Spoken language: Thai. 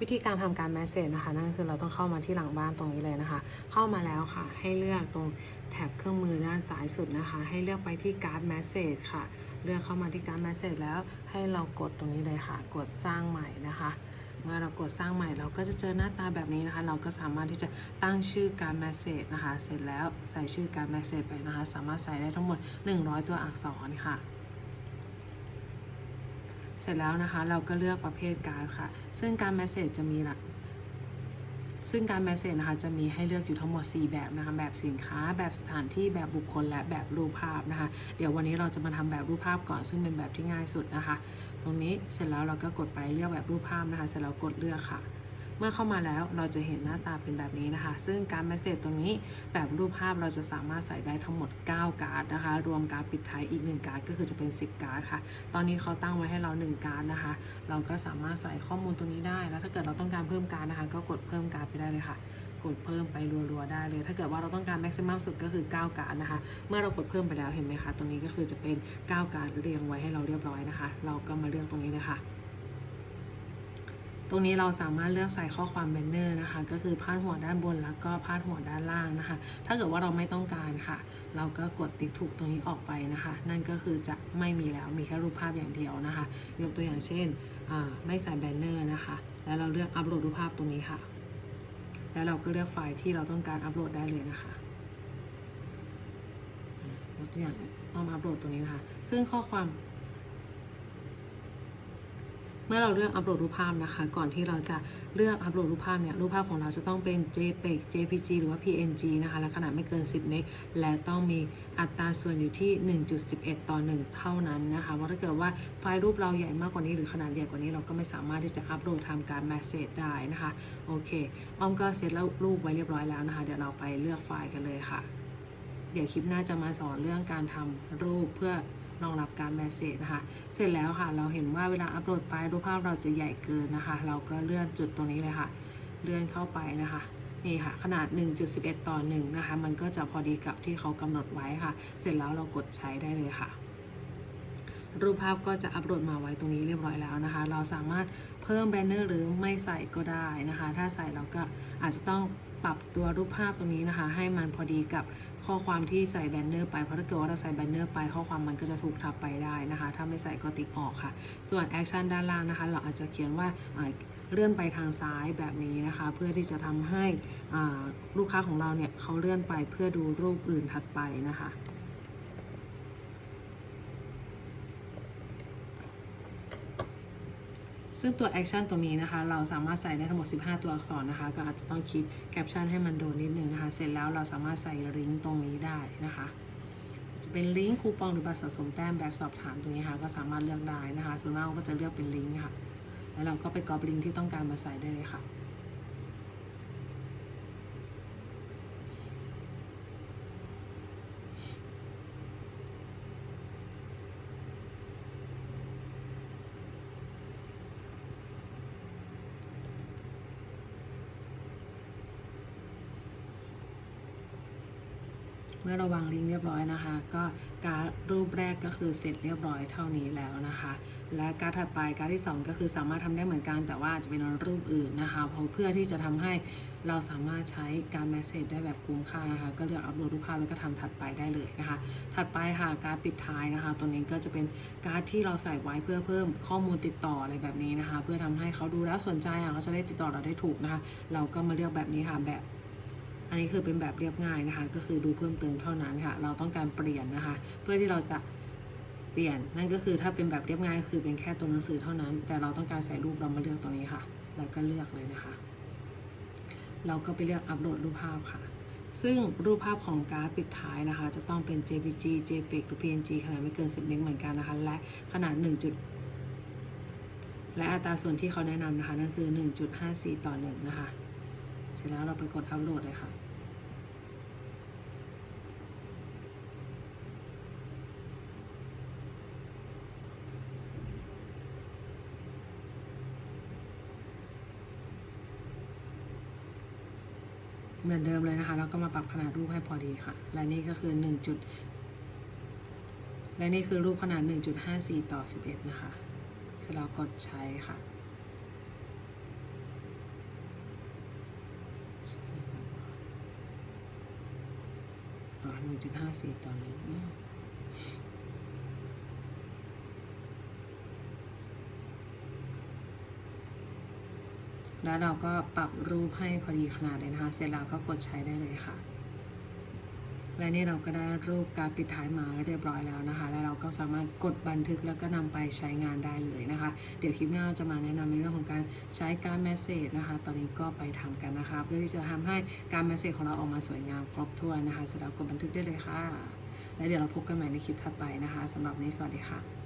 วิธีการทำการแมสเซจนะคะนั่นคือเราต้องเข้ามาที่หลังบ้านตรงนี้เลยนะคะ เข้ามาแล้วค่ะ ให้เลือกตรงแถบเครื่องมือด้านซ้ายสุดนะคะ ให้เลือกไปที่การ์ดแมสเซจค่ะ เลือกเข้ามาที่การ์ดแมสเซจแล้วให้เรากดตรงนี้เลยค่ะ กดสร้างใหม่นะคะ เมื่อเรากดสร้างใหม่เราก็จะเจอหน้าตาแบบนี้นะคะ เราก็สามารถที่จะตั้งชื่อการแมสเซจนะคะ เสร็จแล้วใส่ชื่อการแมสเซจไปนะคะ สามารถใส่ได้ทั้งหมด 100 ตัวอักษรค่ะ ร็จแล้วนะคะเราก็เลือกประเภทการ์ดค่ะ ซึ่งการแมสเซจจะมีหลักซึ่งการแมสเซจนะคะจะมีให้เลือกอยู่ทั้งหมด 4 แบบนะคะ แบบสินค้า แบบสถานที่ แบบบุคคล และแบบรูปภาพนะคะ เดี๋ยววันนี้เราจะมาทำแบบรูปภาพก่อน ซึ่งเป็นแบบที่ง่ายสุดนะคะ ตรงนี้เสร็จแล้วเราก็กดไปเลือกแบบรูปภาพนะคะ เสร็จแล้วกดเลือกค่ะ เมื่อเข้ามาแล้วเราจะเห็นหน้าตาเป็นแบบนี้นะคะ ซึ่งการแมสเซจตรงนี้แบบรูปภาพเราจะสามารถใส่ได้ทั้งหมด 9 การ์ดนะคะ รวมการ์ดปิดท้ายอีก 1 การ์ดก็คือจะเป็น 10 การ์ดค่ะ ตอนนี้เขาตั้งไว้ให้เรา 1 การ์ดนะคะ เราก็สามารถใส่ข้อมูลตรงนี้ได้ แล้วถ้าเกิดเราต้องการเพิ่มการ์ดนะคะ ก็กดเพิ่มการ์ดไปได้เลยค่ะกดเพิ่มไปรัวๆได้เลย ถ้าเกิดว่าเราต้องการแม็กซิมัมสุดก็คือ 9 การ์ดนะคะ เมื่อเรากดเพิ่มไปแล้วเห็นไหมคะ ตรงนี้ก็คือจะเป็น 9 การ์ดเรียงไว้ให้เราเรียบร้อยนะคะ เราก็มาเลือกตรงนี้เลยค่ะ ตรงนี้เราสามารถเลือกใส่ข้อความแบนเนอร์นะคะ ก็คือพาดหัวด้านบนแล้วก็พาดหัวด้านล่างนะคะ ถ้าเกิดว่าเราไม่ต้องการค่ะ เราก็กดติ๊กถูกตรงนี้ออกไปนะคะ นั่นก็คือจะไม่มีแล้วมีแค่รูปภาพอย่างเดียวนะคะ ยกตัวอย่างเช่นไม่ใส่แบนเนอร์นะคะ แล้วเราเลือกอัปโหลดรูปภาพตรงนี้ค่ะ แล้วเราก็เลือกไฟล์ที่เราต้องการอัปโหลดได้เลยนะคะยกตัวอย่างเอามาอัปโหลดตรงนี้นะคะ ซึ่งข้อความ เมื่อเราเลือกอัปโหลดรูปภาพนะคะ ก่อนที่เราจะเลือกอัปโหลดรูปภาพเนี่ยรูปภาพของเราจะต้องเป็น JPEG JPG หรือว่า PNG นะคะและขนาดไม่เกิน 10 เมกและต้องมีอัตราส่วนอยู่ที่ 1.11 ต่อ 1 เท่านั้นนะคะว่าถ้าเกิดว่าไฟล์รูปเราใหญ่มากกว่านี้หรือขนาดใหญ่กว่านี้เราก็ไม่สามารถที่จะอัปโหลดทำการ message ได้นะคะโอเคอ้อมก็เสร็จแล้วรูปไว้เรียบร้อยแล้วนะคะ เดี๋ยวเราไปเลือกไฟล์กันเลยค่ะ เดี๋ยวคลิปหน้าจะมาสอนเรื่องการทำรูปเพื่อ รองรับการแมสเซจนะคะ เสร็จแล้วค่ะ เราเห็นว่าเวลาอัปโหลดไปรูปภาพเราจะใหญ่เกินนะคะ เราก็เลื่อนจุดตรงนี้เลยค่ะ เลื่อนเข้าไปนะคะนี่ค่ะขนาด 1.11 ต่อ 1 นะคะ มันก็จะพอดีกับที่เขากำหนดไว้ค่ะ เสร็จแล้วเรากดใช้ได้เลยค่ะ รูปภาพก็จะอัปโหลดมาไว้ตรงนี้เรียบร้อยแล้วนะคะ เราสามารถ พิ่มแบนเนอร์หรือไม่ใส่ก็ได้นะคะ ถ้าใส่เราก็อาจจะต้องปรับตัวรูปภาพตรงนี้นะคะ ให้มันพอดีกับข้อความที่ใส่แบนเนอร์ไป เพราะถ้าเกิดว่าเราใส่แบนเนอร์ไปข้อความมันก็จะถูกทับไปได้นะคะ ถ้าไม่ใส่ก็ติ๊กออกค่ะ ส่วนแอคชั่นด้านล่างนะคะ เราอาจจะเขียนว่าเลื่อนไปทางซ้ายแบบนี้นะคะ เพื่อที่จะทำให้ลูกค้าของเราเนี่ยเขาเลื่อนไปเพื่อดูรูปอื่นถัดไปนะคะ ซึ่งตัวแอคชั่นตรงนี้นะคะ เราสามารถใส่ได้ทั้งหมด 15 ตัวอักษรนะคะ ก็อาจจะต้องคิดแคปชั่นให้มันโดนนิดนึงนะคะ เสร็จแล้วเราสามารถใส่ลิงก์ตรงนี้ได้นะคะ จะเป็นลิงก์คูปองหรือบัตรสะสมแต้มแบบสอบถามตรงนี้ค่ะ ก็สามารถเลือกได้นะคะ ส่วนมากก็จะเลือกเป็นลิงก์ค่ะ แล้วเราก็ไปกรอบลิงก์ที่ต้องการมาใส่ได้เลยค่ะ มื่อเราวางลิงก์เรียบร้อยนะคะ ก็การรูปแรกก็คือเสร็จเรียบร้อยเท่านี้แล้วนะคะ และการถัดไปการที่ 2 ก็คือสามารถทำได้เหมือนกันแต่ว่าจะเป็นรูปอื่นนะคะเพราะเพื่อที่จะทำให้เราสามารถใช้การแมสเซจได้แบบคุ้มค่านะคะ ก็เลือกอัปโหลดรูปภาพแล้วก็ทำถัดไปได้เลยนะคะ ถัดไปค่ะการปิดท้ายนะคะ ตัวนี้ก็จะเป็นการที่เราใส่ไว้เพื่อเพิ่มข้อมูลติดต่ออะไรแบบนี้นะคะ เพื่อทำให้เขาดูแล้วสนใจอะเขาจะได้ติดต่อเราได้ถูกนะคะ เราก็มาเลือกแบบนี้ค่ะแบบ อันนี้คือเป็นแบบเรียบง่ายนะคะ ก็คือดูเพิ่มเติมเท่านั้นค่ะ เราต้องการเปลี่ยนนะคะ เพื่อที่เราจะเปลี่ยน นั่นก็คือถ้าเป็นแบบเรียบง่ายก็คือเป็นแค่ตัวหนังสือเท่านั้น แต่เราต้องการใส่รูปเรามาเลือกตรงนี้ค่ะ แล้วก็เลือกเลยนะคะ เราก็ไปเลือกอัปโหลดรูปภาพค่ะ ซึ่งรูปภาพของการ์ดปิดท้ายนะคะ จะต้องเป็น JPG JPEG หรือ PNG ขนาดไม่เกิน 10 เมกเหมือนกันนะคะ และขนาด 1 และอัตราส่วนที่เขาแนะนำนะคะนั่นคือ 1.54 ต่อ 1 นะคะ เสร็จแล้วเราไปกดอัปโหลดเลยค่ะ เหมือนเดิมเลยนะคะ แล้วก็มาปรับขนาดรูปให้พอดีค่ะ และนี่ก็คือ1จุดและนี่คือรูปขนาด 1.54 ต่อ 11 นะคะ เสร็จแล้วกดใช้ค่ะหนึ่งจุดห้าสี่ต่อหนึ่ง แล้วเราก็ปรับรูปให้พอดีขนาดเลยนะคะ เสร็จแล้วก็กดใช้ได้เลยค่ะ และนี่เราก็ได้รูปการปิดท้ายมาเรียบร้อยแล้วนะคะ แล้วเราก็สามารถกดบันทึกแล้วก็นำไปใช้งานได้เลยนะคะ เดี๋ยวคลิปหน้าจะมาแนะนำในเรื่องของการใช้การ m มสเซจนะคะ ตอนนี้ก็ไปทำกันนะคะ เพื่อที่จะทำให้การ m มสเซจของเราออกมาสวยงามครบถ้วนนะคะ เสร็จแล้วกดบันทึกได้เลยค่ะ และเดี๋ยวเราพบกันใหม่ในคลิปถัดไปนะคะสำหรับนี้สวัสดีค่ะ